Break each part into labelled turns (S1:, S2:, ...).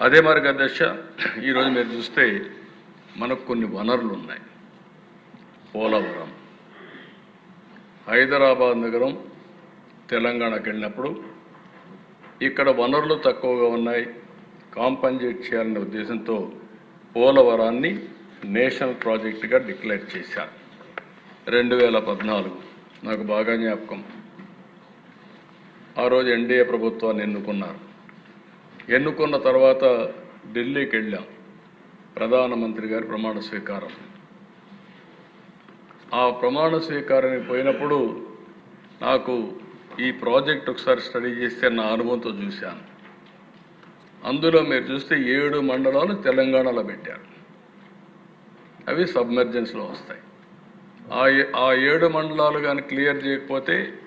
S1: అదే మార్గదర్శ ఈరోజు మీరు చూస్తే మనకు కొన్ని వనరులు ఉన్నాయి. పోలవరం. హైదరాబాద్ నగరం తెలంగాణకి వెళ్ళినప్పుడు ఇక్కడ వనరులు తక్కువగా ఉన్నాయి. కాంపన్సేట్ చేయాలనే ఉద్దేశంతో పోలవరాన్ని నేషనల్ ప్రాజెక్టుగా డిక్లేర్ చేశారు. రెండు వేల పద్నాలుగు. నాకు బాగా జ్ఞాపకం. ఆ రోజు ఎన్డీఏ ప్రభుత్వాన్ని ఎన్నుకున్నారు. ఎన్నుకున్న తర్వాత ఢిల్లీకి వెళ్ళాం. ప్రధానమంత్రి గారి ప్రమాణ స్వీకారం. ఆ ప్రమాణ స్వీకారానికి పోయినప్పుడు నాకు ఈ ప్రాజెక్ట్ ఒకసారి స్టడీ చేస్తే నా అనుభవంతో చూశాను. అందులో మీరు చూస్తే ఏడు మండలాలు తెలంగాణలో పెట్టారు. అవి సబ్మెర్జెన్స్లో వస్తాయి. ఆ ఆ ఏడు మండలాలు కానీ క్లియర్ చేయకపోతే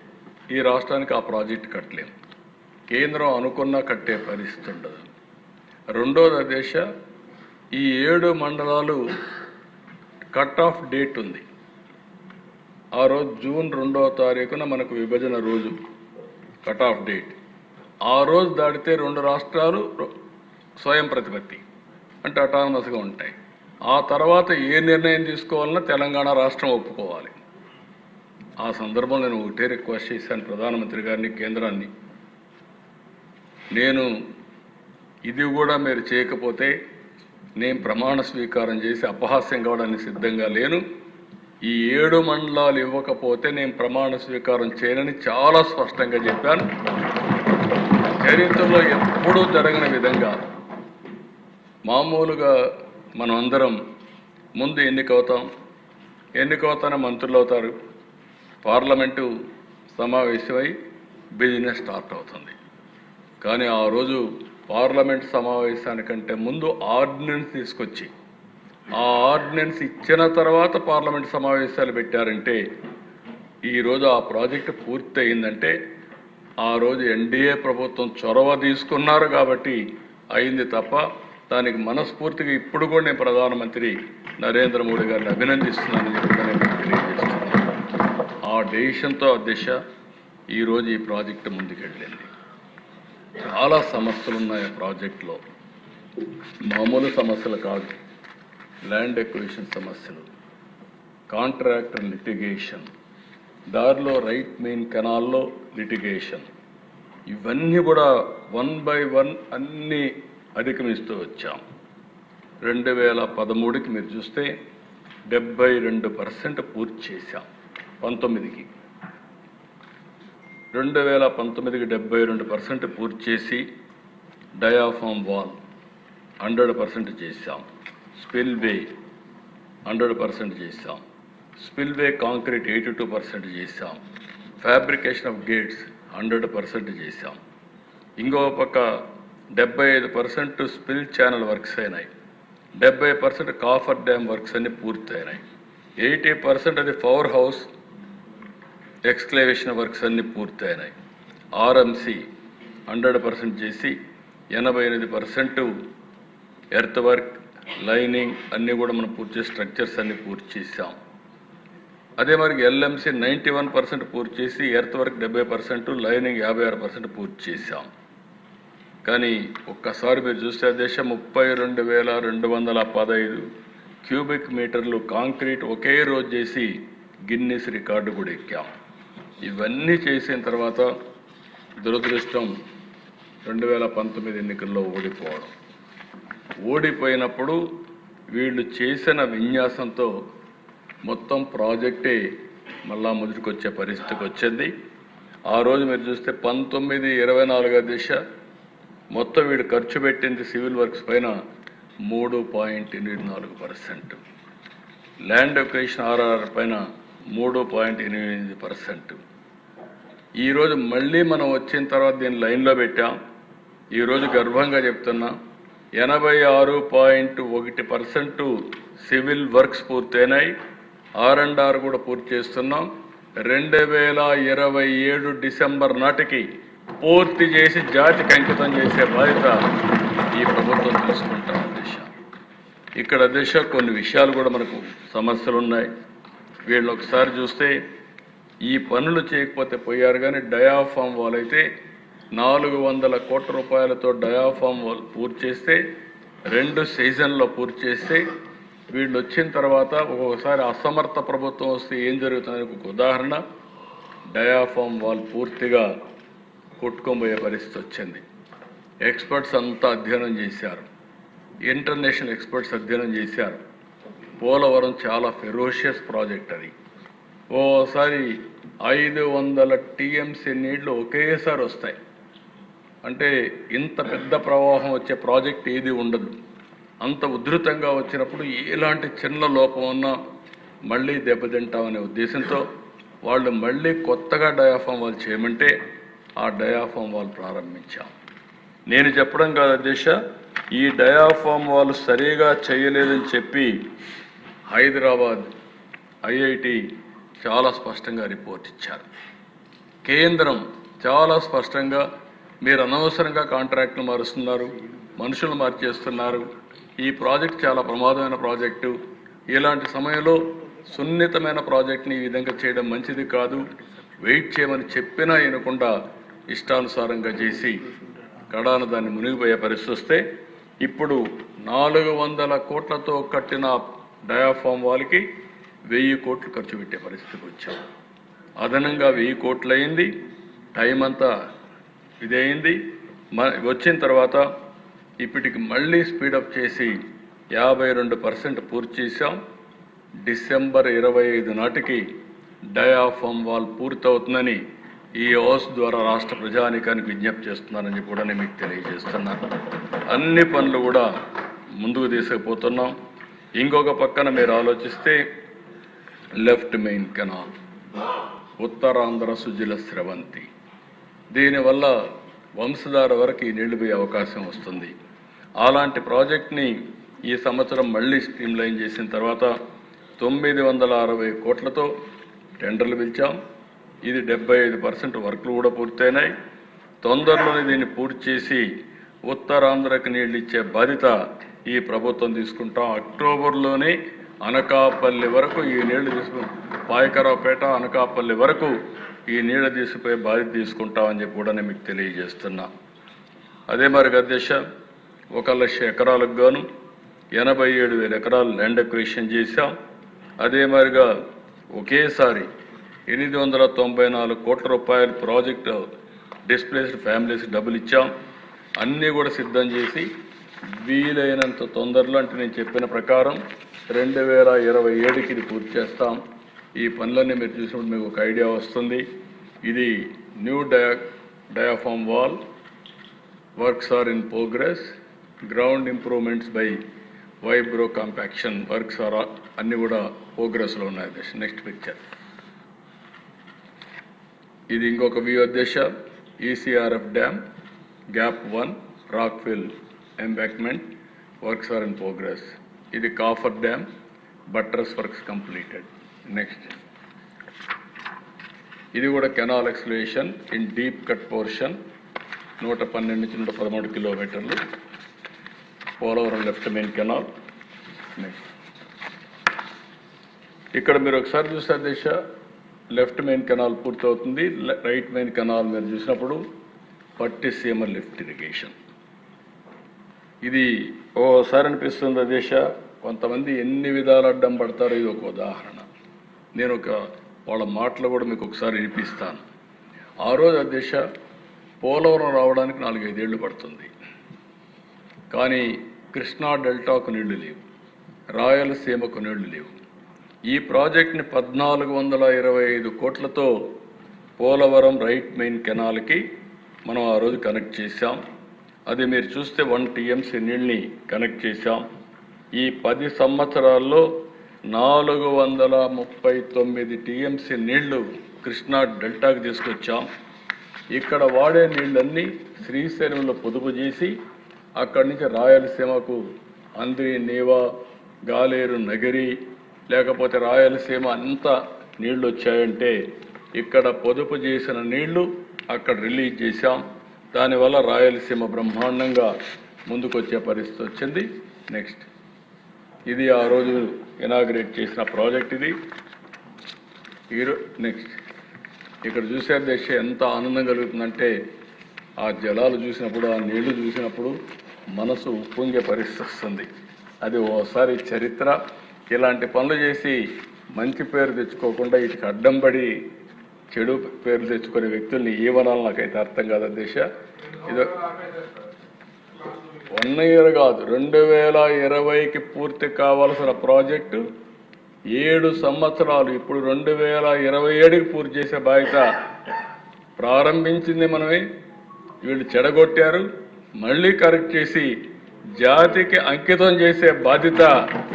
S1: ఈ రాష్ట్రానికి ఆ ప్రాజెక్ట్ కట్టలేము. కేంద్రం అనుకున్నా కట్టే పరిస్థితి ఉండదు. రెండోది దేశ ఈ ఏడు మండలాలు కట్ ఆఫ్ డేట్ ఉంది. ఆ రోజు జూన్ రెండవ తారీఖున మనకు విభజన రోజు కట్ ఆఫ్ డేట్. ఆ రోజు దాటితే రెండు రాష్ట్రాలు స్వయం ప్రతిపత్తి అంటే అటానమస్గా ఉంటాయి. ఆ తర్వాత ఏ నిర్ణయం తీసుకోవాలన్నా తెలంగాణ రాష్ట్రం ఒప్పుకోవాలి. ఆ సందర్భంలో నేను ఒకటే రిక్వెస్ట్ చేశాను ప్రధానమంత్రి గారిని కేంద్రాన్ని. నేను ఇది కూడా మీరు చేయకపోతే నేను ప్రమాణ స్వీకారం చేసి అపహాస్యం కావడానికి సిద్ధంగా లేను. ఈ ఏడు మండలాలు ఇవ్వకపోతే నేను ప్రమాణ స్వీకారం చేయనని చాలా స్పష్టంగా చెప్పాను. చరిత్రలో ఎప్పుడూ జరగని విధంగా మామూలుగా మనం అందరం ముందు ఎన్నికవుతాం ఎన్నికవుతానే మంత్రులు అవుతారు పార్లమెంటు సమావేశమై బిజినెస్ స్టార్ట్ అవుతుంది. కానీ ఆ రోజు పార్లమెంట్ సమావేశానికంటే ముందు ఆర్డినెన్స్ తీసుకొచ్చి ఆ ఆర్డినెన్స్ ఇచ్చిన తర్వాత పార్లమెంట్ సమావేశాలు పెట్టారంటే ఈరోజు ఆ ప్రాజెక్టు పూర్తి అయిందంటే ఆ రోజు ఎన్డీఏ ప్రభుత్వం చొరవ తీసుకున్నారు కాబట్టి అయింది తప్ప దానికి మనస్ఫూర్తిగా ఇప్పుడు కూడా నేను ప్రధానమంత్రి నరేంద్ర మోడీ గారిని అభినందిస్తున్నానని చెప్పి తెలియజేస్తున్నాను. ఆ డెసిషన్తో ఆ దిశ ఈరోజు ఈ ప్రాజెక్టు ముందుకెళ్ళింది. చాలా సమస్యలు ఉన్నాయి ఆ మామూలు సమస్యలు కాదు. ల్యాండ్ ఎక్విజిషన్ సమస్యలు కాంట్రాక్టర్ లిటిగేషన్ దారిలో రైట్ మెయిన్ కెనాల్లో లిటిగేషన్. ఇవన్నీ కూడా వన్ బై వన్ అన్నీ అధిగమిస్తూ వచ్చాం. రెండు వేల పదమూడుకి మీరు చూస్తే డెబ్బై రెండు పర్సెంట్ పూర్తి చేశాం. పంతొమ్మిదికి. రెండు వేల పంతొమ్మిదికి డెబ్బై రెండు పర్సెంట్ పూర్తి చేసి డయాఫామ్ వాల్ హండ్రెడ్ పర్సెంట్ చేశాం. స్పిల్వే హండ్రెడ్ పర్సెంట్ చేశాం. Spillway concrete eighty two percent చేశాం. Fabrication of gates hundred percent చేశాం. ఇంకో పక్క డెబ్బై ఐదు పర్సెంట్ స్పిల్ ఛానల్ వర్క్స్ అయినాయి. డెబ్బై పర్సెంట్ కాఫర్ డ్యామ్ వర్క్స్ అన్ని పూర్తయినాయి. ఎయిటీ పర్సెంట్ అది పవర్ హౌస్ ఎక్స్క్లేవేషన్ వర్క్స్ అన్నీ పూర్తయినాయి. ఆర్ఎంసి హండ్రెడ్ పర్సెంట్ చేసి ఎనభై ఎనిమిది పర్సెంట్ ఎర్త్ వర్క్ లైనింగ్ అన్నీ కూడా మనం పూర్తి చేసి స్ట్రక్చర్స్ అన్నీ పూర్తి చేసాం అదే మరి ఎల్ఎంసి నైంటీ వన్ పర్సెంట్ పూర్తి చేసి ఎర్త్ వర్క్ డెబ్బై పర్సెంట్ లైనింగ్ యాభై ఆరు పర్సెంట్ పూర్తి చేశాం. కానీ ఒక్కసారి మీరు చూస్తే దేశం ముప్పై రెండు వేల రెండు వందల పదహైదు క్యూబిక్ మీటర్లు కాంక్రీట్ ఒకే రోజు చేసి గిన్నెస్ రికార్డు కూడా ఎక్కాం. ఇవన్నీ చేసిన తర్వాత దురదృష్టం రెండు వేల పంతొమ్మిది ఎన్నికల్లో ఓడిపోవడం. ఓడిపోయినప్పుడు వీళ్ళు చేసిన విన్యాసంతో మొత్తం ప్రాజెక్టే మళ్ళా ముదురుకొచ్చే పరిస్థితికి వచ్చింది. ఆ రోజు మీరు చూస్తే పంతొమ్మిది ఇరవై నాలుగో దిశ. మొత్తం వీడు ఖర్చు పెట్టింది సివిల్ వర్క్స్ పైన మూడు పాయింట్ ఎనిమిది నాలుగు పర్సెంట్. ల్యాండ్ ఎక్వేషన్ ఆర్ఆర్ పైన మూడు పాయింట్ ఎనిమిది పర్సెంట్. ఈరోజు మళ్ళీ మనం వచ్చిన తర్వాత దీన్ని లైన్లో పెట్టాం. ఈరోజు గర్వంగా చెప్తున్నా ఎనభై ఆరు పాయింట్ ఒకటి పర్సెంట్ సివిల్ వర్క్స్ పూర్తయినాయి. ఆర్ అండ్ ఆర్ కూడా పూర్తి చేస్తున్నాం. రెండు వేల ఇరవై ఏడు డిసెంబర్ నాటికి పూర్తి చేసి జాతికి అంకితం చేసే బాధ్యత ఈ ప్రభుత్వం తీసుకుంటాం దిశ. ఇక్కడ దిశ కొన్ని విషయాలు కూడా మనకు సమస్యలు ఉన్నాయి వీళ్ళు ఒకసారి చూస్తే ఈ పనులు చేయకపోతే పోయారు కానీ డయాఫామ్ వాళ్ళైతే నాలుగు వందల కోట్ల రూపాయలతో డయాఫామ్ వాల్ పూర్తి చేస్తే రెండు సీజన్లో పూర్తి చేస్తే వీళ్ళు వచ్చిన తర్వాత ఒక్కొక్కసారి అసమర్థ ప్రభుత్వం వస్తే ఏం జరుగుతుంది? ఒక ఉదాహరణ డయాఫామ్ వాల్ పూర్తిగా కొట్టుకోబోయే పరిస్థితి వచ్చింది. ఎక్స్పర్ట్స్ అంతా అధ్యయనం చేశారు. ఇంటర్నేషనల్ ఎక్స్పర్ట్స్ అధ్యయనం చేశారు. పోలవరం చాలా ఫెరోషియస్ ప్రాజెక్ట్ అది. ఓసారి ఐదు వందల టీఎంసీ నీళ్ళు ఒకేసారి వస్తాయి. అంటే ఇంత పెద్ద ప్రవాహం వచ్చే ప్రాజెక్ట్ ఏది ఉండదు. అంత ఉధృతంగా వచ్చినప్పుడు ఎలాంటి చిన్న లోపం ఉన్నా మళ్ళీ దెబ్బతింటామనే ఉద్దేశంతో వాళ్ళు మళ్ళీ కొత్తగా డయాఫామ్ వాళ్ళు చేయమంటే ఆ డయాఫామ్ వాళ్ళు ప్రారంభించాం. నేను చెప్పడం కాదు దిశ ఈ డయాఫామ్ వాళ్ళు సరిగా చేయలేదని చెప్పి హైదరాబాద్ ఐఐటి చాలా స్పష్టంగా రిపోర్ట్ ఇచ్చారు. కేంద్రం చాలా స్పష్టంగా మీరు అనవసరంగా కాంట్రాక్ట్లు మారుస్తున్నారు మనుషులు మార్చేస్తున్నారు. ఈ ప్రాజెక్ట్ చాలా ప్రమాదమైన ప్రాజెక్టు. ఇలాంటి సమయంలో సున్నితమైన ప్రాజెక్ట్ని ఈ విధంగా చేయడం మంచిది కాదు. వెయిట్ చేయమని చెప్పినా వినకుండా ఇష్టానుసారంగా చేసి కడాన దాన్ని మునిగిపోయే పరిస్థితి వస్తే ఇప్పుడు నాలుగు వందల కోట్లతో కట్టిన డయాఫామ్ వాళ్ళకి వెయ్యి కోట్లు ఖర్చు పెట్టే పరిస్థితికి వచ్చాం. అదనంగా వెయ్యి కోట్లు అయింది. టైం అంతా ఇదయింది. మ వచ్చిన తర్వాత ఇప్పటికి మళ్ళీ స్పీడప్ చేసి యాభై రెండు పర్సెంట్ పూర్తి చేశాం. డిసెంబర్ ఇరవై ఐదు నాటికి డయాఫామ్ వాల్ పూర్తవుతుందని ఈ హౌస్ ద్వారా రాష్ట్ర ప్రజానికానికి విజ్ఞప్తి చేస్తున్నానని కూడా నేను మీకు తెలియజేస్తున్నాను. అన్ని పనులు కూడా ముందుకు తీసుకుపోతున్నాం. ఇంకొక పక్కన మీరు ఆలోచిస్తే left main canal Uttarandhra Sujala Sravanthi. దీనివల్ల వంశధార వరకు ఈ నీళ్ళు పోయే అవకాశం వస్తుంది. అలాంటి ప్రాజెక్ట్ని ఈ సంవత్సరం మళ్ళీ స్ట్రీమ్లైన్ చేసిన తర్వాత తొమ్మిది వందల అరవై కోట్లతో టెండర్లు పిలిచాం. ఇది డెబ్బై ఐదు పర్సెంట్ వర్క్లు కూడా పూర్తయినాయి. తొందరలోనే దీన్ని పూర్తి చేసి ఉత్తరాంధ్రకు నీళ్ళు ఇచ్చే బాధ్యత ఈ ప్రభుత్వం తీసుకుంటాం. అక్టోబర్లోనే అనకాపల్లి వరకు ఈ నీళ్ళు తీసుకు పాయకరావుపేట అనకాపల్లి వరకు ఈ నీళ్ళు తీసుకుపోయే బాధ్యత తీసుకుంటామని చెప్పి కూడా నేను మీకు తెలియజేస్తున్నా. అదే మరి అధ్యక్ష ఒక లక్ష ఎకరాలకు గాను ఎనభై ఏడు వేల ఎకరాలు ల్యాండ్ ఎక్విషన్ చేశాం. అదే మరిగా ఒకేసారి ఎనిమిది వందల తొంభై నాలుగు కోట్ల రూపాయల ప్రాజెక్టు డిస్ప్లేస్డ్ ఫ్యామిలీస్ డబ్బులు ఇచ్చాం. అన్నీ కూడా సిద్ధం చేసి వీలైనంత తొందరలో అంటే నేను చెప్పిన ప్రకారం రెండు వేల ఇరవై ఏడుకి ఇది పూర్తి చేస్తాం. ఈ పనులన్నీ మీరు చూసినప్పుడు మీకు ఒక ఐడియా వస్తుంది. ఇది new dia diaphragm wall works are in progress ground improvements by vibro compaction works are అన్నీ కూడా ప్రోగ్రెస్లో ఉన్నాయి అధ్యక్ష. Next picture. ఇది ఇంకొక వ్యూ అధ్యక్ష. ECRF dam gap one rockfill embankment works are in progress ఇది coffer dam buttress works completed. Next ఇది కూడా canal excavation in deep cut portion నూట పన్నెండు నుంచి నూట పదమూడు కిలోమీటర్లు. Polavaram left main canal next ఇక్కడ మీరు ఒకసారి చూసారు దిశ లెఫ్ట్ మెయిన్ కెనాల్ పూర్తవుతుంది. రైట్ మెయిన్ కెనాల్ మీరు చూసినప్పుడు పట్టిసీమ లిఫ్ట్ ఇరిగేషన్. ఇది ఓసారి అనిపిస్తుంది దిశ కొంతమంది ఎన్ని విధాలు అడ్డం పడతారో ఇది ఒక ఉదాహరణ. నేను ఒక వాళ్ళ మాటలు కూడా మీకు ఒకసారి వినిపిస్తాను. ఆ రోజు దేశ పోలవరం రావడానికి నాలుగైదేళ్ళు పడుతుంది. కానీ కృష్ణా డెల్టాకు నీళ్ళు లేవు. రాయలసీమకు నీళ్ళు లేవు. ఈ ప్రాజెక్ట్ని పద్నాలుగు వందల ఇరవై ఐదు కోట్లతో పోలవరం రైట్ మెయిన్ కెనాల్కి మనం ఆ రోజు కనెక్ట్ చేశాం. అది మీరు చూస్తే వన్ టీఎంసీ నీళ్ళని కనెక్ట్ చేశాం. ఈ పది సంవత్సరాల్లో నాలుగు వందల ముప్పై తొమ్మిది టీఎంసీ నీళ్ళు కృష్ణా డెల్టాకు తీసుకొచ్చాం. ఇక్కడ వాడే నీళ్ళన్నీ శ్రీశైలంలో పొదుపు చేసి అక్కడి నుంచి రాయలసీమకు అంది నీవా గాలేరు నగిరి లేకపోతే రాయలసీమ అంతా నీళ్ళు వచ్చాయంటే ఇక్కడ పొదుపు చేసిన నీళ్ళు అక్కడ రిలీజ్ చేశాం. దానివల్ల రాయలసీమ బ్రహ్మాండంగా ముందుకొచ్చే పరిస్థితి వచ్చింది. నెక్స్ట్ ఇది ఆ రోజు ఇనాగ్రేట్ చేసిన ప్రాజెక్ట్ ఇది. ఈరో నెక్స్ట్ ఇక్కడ చూసే దేశం ఎంత ఆనందం కలుగుతుందంటే ఆ జలాలు చూసినప్పుడు ఆ నీళ్ళు చూసినప్పుడు మనసు ఉప్పొంగే పరిస్థితి వస్తుంది. అది ఓసారి చరిత్ర. ఇలాంటి పనులు చేసి మంచి పేరు తెచ్చుకోకుండా వీటికి అడ్డం పడి చెడు పేరు తెచ్చుకునే వ్యక్తుల్ని ఏమనాలి నాకైతే అర్థం కాదు దిశ. ఇది వన్ ఇయర్ కాదు రెండు వేల ఇరవైకి పూర్తి కావాల్సిన ప్రాజెక్టు ఏడు సంవత్సరాలు ఇప్పుడు రెండు వేల ఇరవై ఏడుకి పూర్తి చేసే బాధ్యత ప్రారంభించింది మనమే. వీళ్ళు చెడగొట్టారు మళ్ళీ కరెక్ట్ చేసి జాతికి అంకితం చేసే బాధ్యత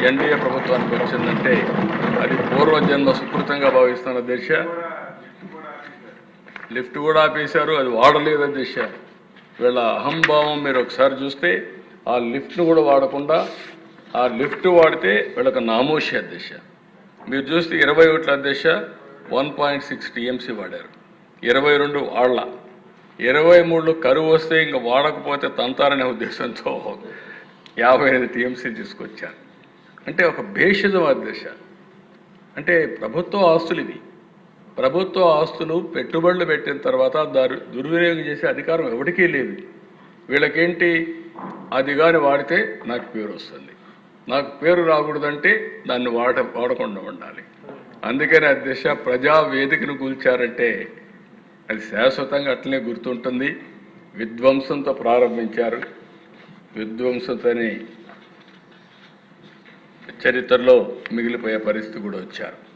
S1: ఎన్డీఏ ప్రభుత్వానికి వచ్చిందంటే అది పూర్వజన్మ సుకృతంగా భావిస్తున్న దిశ. లిఫ్ట్ కూడా ఆపేశారు అది వాడలేదు చేశారు. వీళ్ళ అహంభావం మీరు ఒకసారి చూస్తే ఆ లిఫ్ట్ను కూడా వాడకుండా ఆ లిఫ్ట్ వాడితే వీళ్ళకి నామోషి అధ్యక్ష. మీరు చూస్తే ఇరవై ఒకటి అధ్యక్ష వన్ పాయింట్ సిక్స్ టీఎంసీ వాడారు. ఇరవై రెండు వాళ్ళ ఇరవై మూడులో కరువు వస్తే ఇంకా వాడకపోతే తంతారనే ఉద్దేశంతో యాభై ఐదు టీఎంసీ తీసుకొచ్చారు. అంటే ఒక భేషజం అధ్యక్ష. అంటే ప్రభుత్వ ఆస్తులు ఇవి. ప్రభుత్వ ఆస్తులు పెట్టుబడులు పెట్టిన తర్వాత దాని దుర్వినియోగం చేసే అధికారం ఎవరికీ లేదు. వీళ్ళకేంటి? అది కానీ వాడితే నాకు పేరు వస్తుంది. నాకు పేరు రాకూడదంటే దాన్ని వాడ వాడకుండా ఉండాలి. అందుకని అధ్యక్ష ప్రజా వేదికను కూల్చారంటే అది శాశ్వతంగా అట్లనే గుర్తుంటుంది. విధ్వంసంతో ప్రారంభించారు. విధ్వంసంతోనే చరిత్రలో మిగిలిపోయే పరిస్థితి కూడా వచ్చారు.